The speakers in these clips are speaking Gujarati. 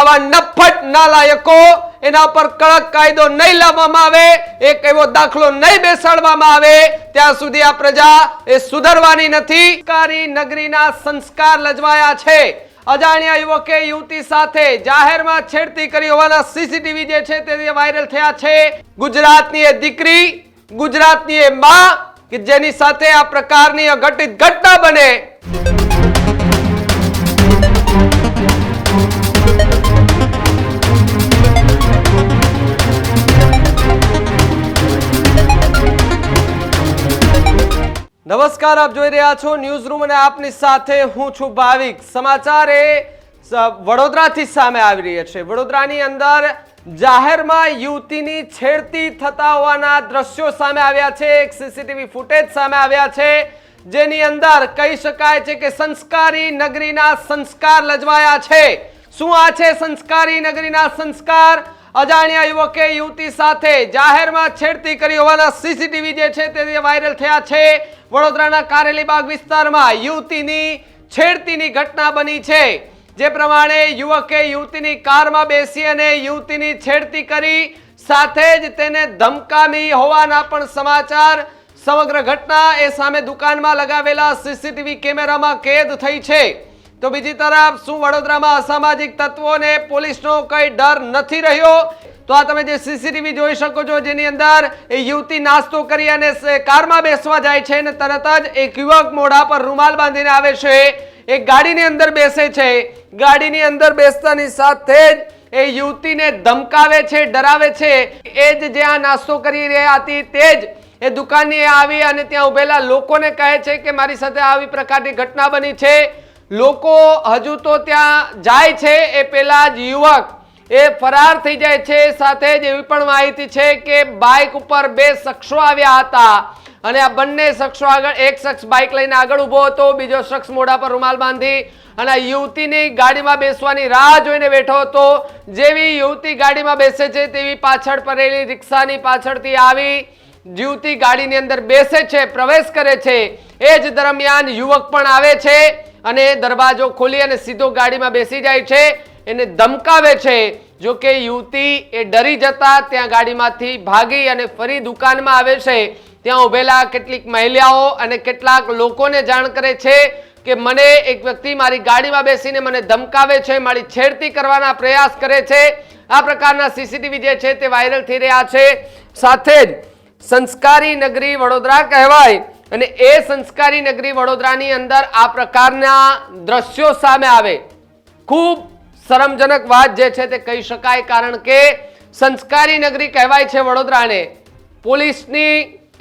આવા નફટ નાલાયકો એના પર કડક કાયદો નહીં લાવવામાં આવે, એક એવો દાખલો નહીં બેસાડવામાં આવે, ત્યાં સુધી આ પ્રજા એ સુધરવાની નથી. કારી નગરીના સંસ્કાર લજવાયા છે. અજાણ્યા યુવકે યુવતી સાથે જાહેરમાં છેડતી કરી હોવાના સીસીટીવી જે છે તે વાયરલ થયા છે. ગુજરાતની એ દીકરી, ગુજરાતની એ માં, કે જેની સાથે આ પ્રકારની અઘટિત ઘટના બને. નમસ્કાર, આપ જોઈ રહ્યા છો ન્યૂઝ રૂમ અને આપની સાથે હું છું ભાવિક. સમાચાર એ વડોદરાથી સામે આવી રહ્યા છે. વડોદરાની અંદર જાહેરમાં યુવતીની છેડતી થતા હોવાના દ્રશ્યો સામે આવ્યા છે. એક સીસીટીવી ફૂટેજ સામે આવ્યા છે. જેની અંદર કહી શકાય છે કે સંસ્કારી નગરીના સંસ્કાર લજવાયા છે. શું આ છે સંસ્કારી નગરીના સંસ્કાર? અજાણ્યા યુવકે યુવતી સાથે જાહેરમાં છેડતી કરી હોવાના સીસીટીવી જે છે તે વાયરલ થયા છે. વડોદરાના કારેલીબાગ વિસ્તારમાં યુવતીની છેડતીની ઘટના બની છે. જે પ્રમાણે યુવકે યુવતીની કારમાં બેસી અને યુવતીની છેડતી કરી સાથે જ તેને ધમકામી હોવાના પણ સમાચાર. સમગ્ર ઘટના એ સામે દુકાનમાં લગાવેલા સીસીટીવી કેમેરામાં કેદ થઈ છે. તો બીજી તરફ શું વડોદરામાં અસામાજિક તત્વોને પોલીસનો કઈ ડર નથી રહ્યો? તો આ તમે જે સીસીટીવી જોઈ શકો છો, જેની અંદર એ યુવતી નાસ્તો કરી અને કારમાં બેસવા જાય છે અને તરત જ એક યુવક મોઢા પર રૂમાલ બાંધીને આવે છે. એ ગાડીની અંદર બેસે છે. ગાડીની અંદર બેસતાની સાથે જ એ યુવતીને ધમકાવે છે, ડરાવે છે. એ જ જ્યાં નાસ્તો કરી રહ્યા હતી તે જ એ દુકાનની આવી અને ત્યાં ઉભેલા લોકોને કહે છે કે મારી સાથે આવી પ્રકારની ઘટના બની છે. લોકો હજુ તો ત્યાં જાય છે. એ પેલા જ યુવક એ ફરાર થઈ જાય છે. સાથે જ એવી પણ માહિતી છે કે બાઇક ઉપર બે શખ્સો આવ્યા હતા અને આ બંને શખ્સો આગળ એક શખ્સ બાઇક લઈને આગળ ઊભો હતો. બીજો શખ્સ મોઢા પર રૂમાલ બાંધી અને યુવતીની ગાડીમાં બેસવાની રાહ જોઈને બેઠો હતો. જેવી યુવતી ગાડીમાં બેસે છે તેવી પાછળ પડેલી રિક્ષાની પાછળથી આવી યુવતી ગાડીની અંદર બેસે છે, પ્રવેશ કરે છે. એ જ દરમિયાન યુવક પણ આવે છે અને દરવાજો ખોલી અને સીધો ગાડીમાં બેસી જાય છે. એને ધમકાવે છે. જો કે યુવતી એ ડરી જતા ત્યાં ગાડીમાંથી ભાગી અને ફરી દુકાનમાં આવે છે. ત્યાં ઉભેલા કેટલીક મહિલાઓ અને કેટલાક લોકોને જાણ કરે છે કે મને એક વ્યક્તિ મારી ગાડીમાં બેસીને મને ધમકાવે છે, મારી છેડતી કરવાના પ્રયાસ કરે છે. આ પ્રકારના સીસીટીવી જે છે તે વાયરલ થઈ રહ્યા છે. સાથે જ સંસ્કારી નગરી વડોદરા કહેવાય અને એ સંસ્કારી નગરી વડોદરાની અંદર આ પ્રકારના દ્રશ્યો સામે આવે. ખૂબ શરમજનક વાત જે છે તે કહી શકાય, કારણ કે સંસ્કારી નગરી કહેવાય છે વડોદરાને. પોલીસની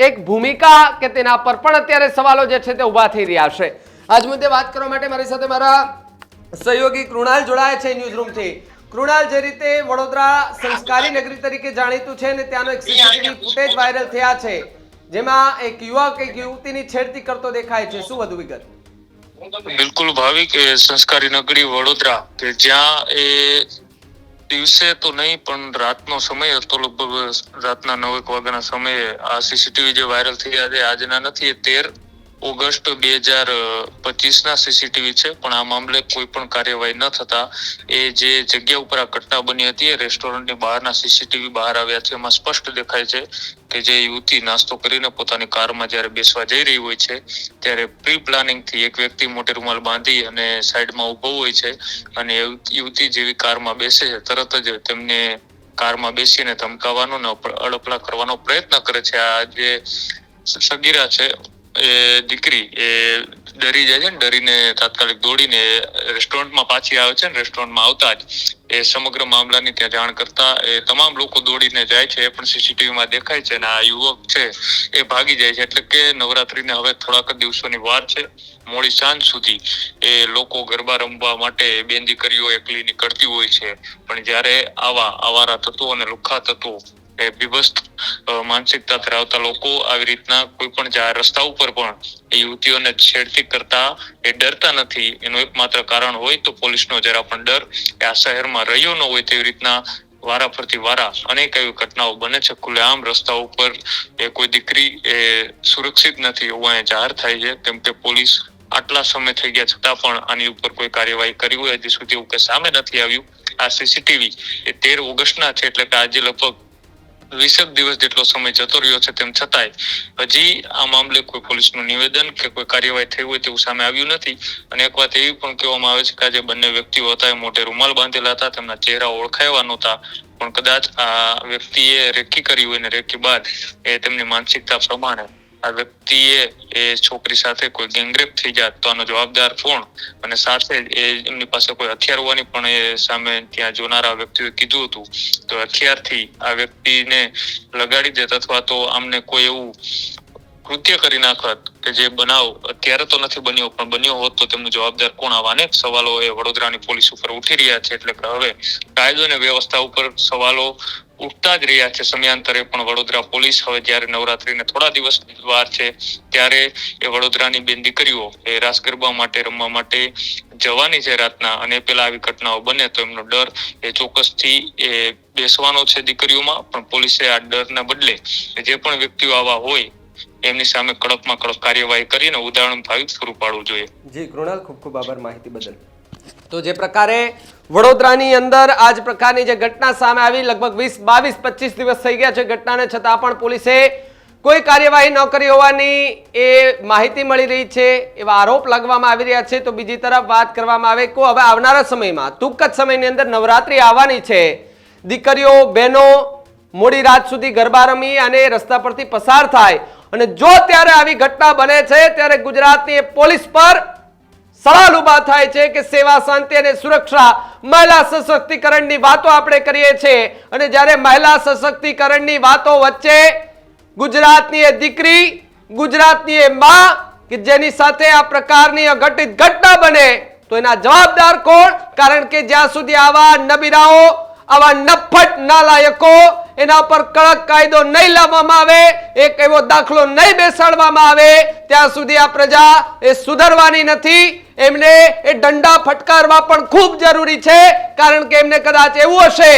એક ભૂમિકા કે તેના પર પણ અત્યારે સવાલો જે છે તે ઊભા થઈ રહ્યા છે. આજ મુદ્દે વાત કરવા માટે મારી સાથે મારા સહયોગી કૃણાલ જોડાયા છે ન્યૂઝ રૂમથી કૃણાલ, જે રીતે વડોદરા સંસ્કારી નગરી તરીકે જાણીતું છે ને ત્યાંનો એક સીસીટીવી ફૂટેજ વાયરલ થયા છે, જેમાં એક યુવક, એક યુવતીની છેડતી કરતો દેખાય છે. શું વધુ વિગત? બિલકુલ ભાવિક એ સંસ્કારી નગરી વડોદરા, કે જ્યાં એ દિવસે તો નહીં, પણ રાતનો સમય હતો લગભગ રાતના નવ એક વાગ્યાના સમયે આ સીસીટીવી જે વાયરલ થયા છે, આજના નથી, એ તેર ઓગસ્ટ બે હજાર પચીસના સીસીટીવી છે, પણ આ મામલે કોઈ પણ કાર્યવાહી ન થતા એ જે જગ્યા ઉપર આ ઘટના બની હતી એ રેસ્ટોરન્ટની બહારના સીસીટીવી બહાર આવ્યા છે. એમાં સ્પષ્ટ દેખાય છે કે જે યુવતી નાસ્તો કરીને પોતાની કારમાં જ્યારે બેસવા જઈ રહી હોય છે, ત્યારે પ્રી પ્લાનિંગથી એક વ્યક્તિ મોટે રૂમાલ બાંધી અને સાઈડમાં ઊભો હોય છે અને યુવતી જેવી કારમાં બેસે છે. તરત જ તેમને કારમાં બેસીને ધમકાવાનો અને અડપલા કરવાનો પ્રયત્ન કરે છે. આ જે સગીરા છે એ દીકરી, એ ડરી જાય છે ને, ડરીને તાત્કાલિક દોડીને રેસ્ટોરન્ટમાં પાછી આવે છે ને, રેસ્ટોરન્ટમાં આવતા જ એ સમગ્ર મામલાની ત્યાં જાણ કરતા એ તમામ લોકો દોડીને જાય છે, એ પણ સીસીટીવીમાં દેખાય છે અને આ યુવક છે એ ભાગી જાય છે, એટલે કે નવરાત્રીને હવે થોડાક દિવસોની વાર છે, મોડી સાંજ સુધી એ લોકો ગરબા રમવા માટે બેન દીકરીઓ એકલી નીકળતી હોય છે, પણ જ્યારે આવા આવારા તત્વો અને લુખ્ખા તત્વો બીભત્સ માનસિકતા ધરાવતા લોકો આવી રીતના કોઈ પણ જાહેર રસ્તા ઉપર પણ યુવતીઓને છેડતી કરતા એ ડરતા નથી. એનું એકમાત્ર કારણ હોય તો પોલીસનો જરા પણ ડર એ આ શહેરમાં રહ્યો ન હોય તેવી રીતના વારા ફરતી વારા અનેક એવી ઘટનાઓ બને છે. ખુલ્લેઆમ રસ્તા ઉપર એ કોઈ દીકરી એ સુરક્ષિત નથી એવું અહીંયા જાહેર થાય છે. કેમ કે પોલીસ આટલા સમય થઈ ગયા છતાં પણ આની ઉપર કોઈ કાર્યવાહી કરી હોય હજી સુધી એવું કે સામે નથી આવ્યું. આ સીસીટીવી એ તેર ઓગસ્ટના છે એટલે કે આજે લગભગ વીસેક દિવસ જેટલો સમય જતો રહ્યો છે તેમ છતાંય હજી આ મામલે કોઈ પોલીસનું નિવેદન કે કોઈ કાર્યવાહી થઈ હોય તેવું સામે આવ્યું નથી. અને એક વાત એવી પણ કહેવામાં આવે છે કે આજે બંને વ્યક્તિઓ હતા, એ મોટે રૂમાલ બાંધેલા હતા, તેમના ચહેરા ઓળખાયા નહોતા. પણ કદાચ આ વ્યક્તિએ રેકી કરી હોય ને રેકી બાદ એ તેમની માનસિકતા પ્રમાણે આ વ્યક્તિએ એ છોકરી સાથે કોઈ ગેંગરેપ થઈ જાત તો આનો જવાબદાર કોણ? અને સાથે એ એમની પાસે કોઈ હથિયાર હોવાની પણ એ સામે ત્યાં જોનારા વ્યક્તિએ કીધું હતું. તો હથિયારથી આ વ્યક્તિને લગાડી દેત અથવા તો આમને કોઈ એવું કૃત્ય કરી નાખત કે જે બનાવ અત્યારે તો નથી બન્યો, પણ બન્યો હોત તો તેમનું જવાબદાર કોણ? આવા અનેક સવાલો એ વડોદરાની પોલીસ ઉપર ઉઠી રહ્યા છે. એટલે કે હવે કાયદો અને વ્યવસ્થા ઉપર સવાલો ઉઠતા જ રહ્યા છે સમયાંતરે પણ વડોદરા પોલીસ હવે જ્યારે નવરાત્રીને થોડા દિવસ વાર છે ત્યારે એ વડોદરાની બેન દીકરીઓ એ રાસ ગરબા માટે રમવા માટે જવાની છે રાતના અને પેલા આવી ઘટનાઓ બને તો એમનો ડર એ ચોક્કસથી એ બેસવાનો છે દીકરીઓમાં, પણ પોલીસે આ ડરના બદલે જે પણ વ્યક્તિઓ આવા હોય એમની સામે કડકમાં કડક કાર્યવાહી કરીને ઉદાહરણ ભાવિક પૂરું પાડવું જોઈએ. જી કૃણાલ, ખૂબ ખૂબ આભાર માહિતી બદલ. તો જે પ્રકારે વડોદરાની અંદર આ જ પ્રકારની જે ઘટના સામે આવી, લગભગ વીસ, બાવીસ, પચીસ દિવસ થઈ ગયા છે ઘટનાને, છતાં પણ પોલીસે કોઈ કાર્યવાહી ન કરી હોવાની એ માહિતી મળી રહી છે, એવા આરોપ લાગવામાં આવી રહ્યા છે. તો બીજી તરફ વાત કરવામાં આવે, કે, હવે આવનારા સમયમાં, ટૂંક જ સમયની અંદર નવરાત્રી આવવાની છે. દીકરીઓ, બહેનો, મોડી રાત સુધી ગરબા રમી અને રસ્તા પરથી પસાર થાય. અને જો ત્યારે આવી ઘટના બને છે, ત્યારે ગુજરાતની પોલીસ પર સવાલ ઊભા થાય છે કે સેવા શાંતિ અને સુરક્ષા મહિલા સશક્તિકરણની વાતો આપણે કરીએ છીએ. અને જ્યારે મહિલા સશક્તિકરણની વાતો વચ્ચે ગુજરાતની એ દીકરી, ગુજરાતની એ માં, કે જેની સાથે આ પ્રકારની અઘટિત ઘટના બને, તો એના જવાબદાર કોણ? કારણ કે જ્યાં સુધી આવા નબીરાઓ, આવા નફટ નાલાયકો એના પર કડક કાયદો નહીં લાવવામાં આવે, એક એવો દાખલો નહીં બેસાડવામાં આવે, ત્યાં સુધી આ પ્રજા એ સુધરવાની નથી. એમને એ દંડા ફટકારવા પણ ખૂબ જરૂરી છે, કારણ કે એમને કદાચ એવું હશે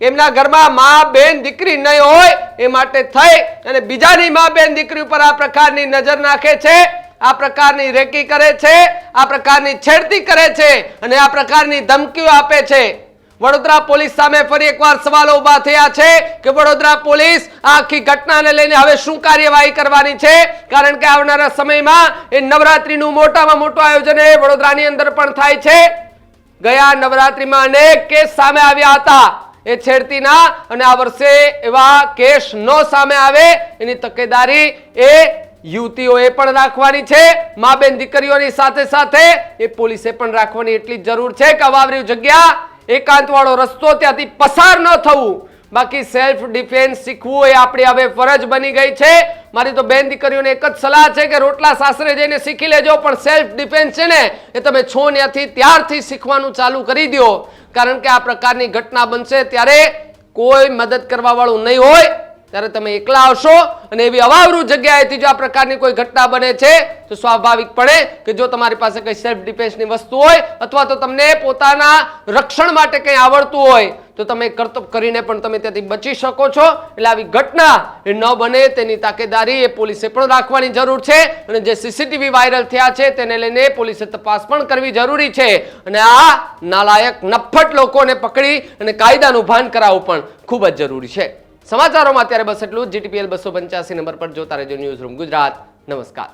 એમના ઘરમાં મા બેન દીકરી નહીં હોય, એ માટે થઈ અને બીજાની મા બેન દીકરી ઉપર આ પ્રકારની નજર નાખે છે, આ પ્રકારની રેકી કરે છે, આ પ્રકારની છેડતી કરે છે અને આ પ્રકારની ધમકીઓ આપે છે. વડોદરા પોલીસ સામે ફરી એકવાર સવાલો ઊભા થયા છે કે વડોદરા પોલીસ આખી ઘટનાને લઈને હવે શું કાર્યવાહી કરવાની છે? કારણ કે આવનારા સમયમાં એ નવરાત્રીનું મોટામાં મોટું આયોજન એ વડોદરાની અંદર પણ થાય છે. ગયા નવરાત્રીમાં અનેક કેસ સામે આવ્યા હતા. એ છેડતીના અને આ વર્ષે એવા કેસ ન સામે આવે એની તકેદારી એ યુવતીઓએ પણ રાખવાની છે. મા બેન દીકરીઓની સાથે સાથે એ પોલીસે પણ રાખવાની એટલી જરૂર છે કે અવાવરી જગ્યા એકાંતવાળો રસ્તો ત્યાંથી પસાર ન થવું. બાકી સેલ્ફ ડિફેન્સ શીખવું એ આપણી હવે ફરજ બની ગઈ છે. મારી તો બેન દીકરીઓને એક જ સલાહ છે કે રોટલા સાસરે જઈને શીખી લેજો, પણ સેલ્ફ ડિફેન્સ છે ને, એ તમે છો ત્યાંથી ત્યારથી શીખવાનું ચાલુ કરી દો કારણ કે આ પ્રકારની ઘટના બનશે ત્યારે કોઈ મદદ કરવા વાળું નહીં હોય. ત્યારે તમે એકલા આવશો અને એવી અવાવરૂ જગ્યાએથી જો આ પ્રકારની કોઈ ઘટના બને છે, તો સ્વાભાવિકપણે કે જો તમારી પાસે કંઈ સેલ્ફ ડિફેન્સની વસ્તુ હોય, અથવા તો તમને પોતાના રક્ષણ માટે કંઈ આવડતું હોય, તો તમે કરતબ કરીને પણ તમે ત્યાંથી બચી શકો છો. એટલે આવી ઘટના એ ન બને, તેની તાકેદારી એ પોલીસે પણ રાખવાની જરૂર છે અને જે સીસીટીવી વાયરલ થયા છે, તેને લઈને પોલીસે તપાસ પણ કરવી જરૂરી છે. અને આ નાલાયક નફ્ફટ લોકોને પકડી અને કાયદાનું ભાન કરાવવું પણ ખૂબ જ જરૂરી છે. સમાચારોમાં અત્યારે બસ એટલું જીટીપીએલ બસો પંચ્યાસી નંબર પર જોતા રહેજો ન્યૂઝ રૂમ ગુજરાત. નમસ્કાર.